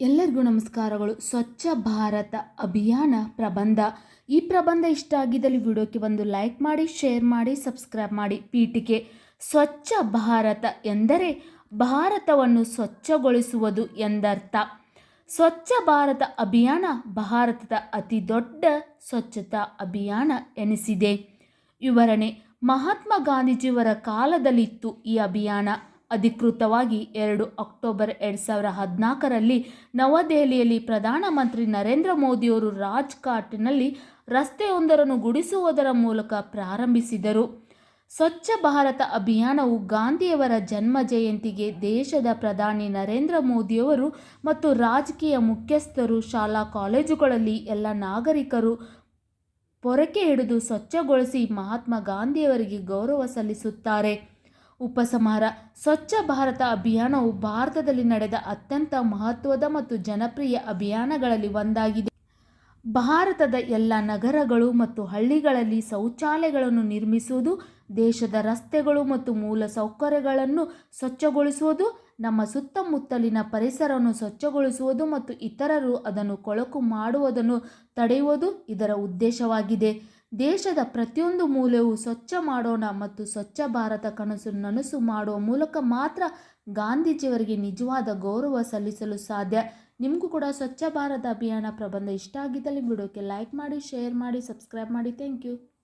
ಎಲ್ಲರಿಗೂ ನಮಸ್ಕಾರಗಳು. ಸ್ವಚ್ಛ ಭಾರತ ಅಭಿಯಾನ ಪ್ರಬಂಧ. ಈ ಪ್ರಬಂಧ ಇಷ್ಟ ಆಗಿದ್ದಲ್ಲಿ ವಿಡಿಯೋಕ್ಕೆ ಒಂದು ಲೈಕ್ ಮಾಡಿ, ಶೇರ್ ಮಾಡಿ, ಸಬ್ಸ್ಕ್ರೈಬ್ ಮಾಡಿ. ಪೀಠಿಕೆ, ಸ್ವಚ್ಛ ಭಾರತ ಎಂದರೆ ಭಾರತವನ್ನು ಸ್ವಚ್ಛಗೊಳಿಸುವುದು ಎಂದರ್ಥ. ಸ್ವಚ್ಛ ಭಾರತ ಅಭಿಯಾನ ಭಾರತದ ಅತಿ ದೊಡ್ಡ ಸ್ವಚ್ಛತಾ ಅಭಿಯಾನ ಎನಿಸಿದೆ. ವಿವರಣೆ, ಮಹಾತ್ಮ ಗಾಂಧೀಜಿಯವರ ಕಾಲದಲ್ಲಿತ್ತು ಈ ಅಭಿಯಾನ. ಅಧಿಕೃತವಾಗಿ ಎರಡು ಅಕ್ಟೋಬರ್ ಎರಡು ಸಾವಿರ ಹದಿನಾಲ್ಕರಲ್ಲಿ ನವದೆಹಲಿಯಲ್ಲಿ ಪ್ರಧಾನಮಂತ್ರಿ ನರೇಂದ್ರ ಮೋದಿಯವರು ರಾಜ್ಘಾಟ್ನಲ್ಲಿ ರಸ್ತೆಯೊಂದರನ್ನು ಗುಡಿಸುವುದರ ಮೂಲಕ ಪ್ರಾರಂಭಿಸಿದರು. ಸ್ವಚ್ಛ ಭಾರತ ಅಭಿಯಾನವು ಗಾಂಧಿಯವರ ಜನ್ಮ ಜಯಂತಿಗೆ ದೇಶದ ಪ್ರಧಾನಿ ನರೇಂದ್ರ ಮೋದಿಯವರು ಮತ್ತು ರಾಜಕೀಯ ಮುಖ್ಯಸ್ಥರು, ಶಾಲಾ ಕಾಲೇಜುಗಳಲ್ಲಿ ಎಲ್ಲ ನಾಗರಿಕರು ಪೊರಕೆ ಹಿಡಿದು ಸ್ವಚ್ಛಗೊಳಿಸಿ ಮಹಾತ್ಮ ಗಾಂಧಿಯವರಿಗೆ ಗೌರವ ಸಲ್ಲಿಸುತ್ತಾರೆ. ಉಪಸಂಹಾರ ಸ್ವಚ್ಛ ಭಾರತ ಅಭಿಯಾನವು ಭಾರತದಲ್ಲಿ ನಡೆದ ಅತ್ಯಂತ ಮಹತ್ವದ ಮತ್ತು ಜನಪ್ರಿಯ ಅಭಿಯಾನಗಳಲ್ಲಿ ಒಂದಾಗಿದೆ. ಭಾರತದ ಎಲ್ಲ ನಗರಗಳು ಮತ್ತು ಹಳ್ಳಿಗಳಲ್ಲಿ ಶೌಚಾಲಯಗಳನ್ನು ನಿರ್ಮಿಸುವುದು, ದೇಶದ ರಸ್ತೆಗಳು ಮತ್ತು ಮೂಲ ಸೌಕರ್ಯಗಳನ್ನು ಸ್ವಚ್ಛಗೊಳಿಸುವುದು, ನಮ್ಮ ಸುತ್ತಮುತ್ತಲಿನ ಪರಿಸರವನ್ನು ಸ್ವಚ್ಛಗೊಳಿಸುವುದು ಮತ್ತು ಇತರರು ಅದನ್ನು ಕೊಳಕು ಮಾಡುವುದನ್ನು ತಡೆಯುವುದು ಇದರ ಉದ್ದೇಶವಾಗಿದೆ. ದೇಶದ ಪ್ರತಿಯೊಂದು ಮೂಲೆಯೂ ಸ್ವಚ್ಛ ಮಾಡೋಣ ಮತ್ತು ಸ್ವಚ್ಛ ಭಾರತ ಕನಸು ನನಸು ಮಾಡುವ ಮೂಲಕ ಮಾತ್ರ ಗಾಂಧೀಜಿಯವರಿಗೆ ನಿಜವಾದ ಗೌರವ ಸಲ್ಲಿಸಲು ಸಾಧ್ಯ. ನಿಮಗೂ ಕೂಡ ಸ್ವಚ್ಛ ಭಾರತ ಅಭಿಯಾನ ಪ್ರಬಂಧ ಇಷ್ಟ ಆಗಿದ್ದಲ್ಲಿ ವಿಡಿಯೋಕ್ಕೆ ಲೈಕ್ ಮಾಡಿ ಶೇರ್ ಮಾಡಿ ಸಬ್ಸ್ಕ್ರೈಬ್ ಮಾಡಿ. Thank you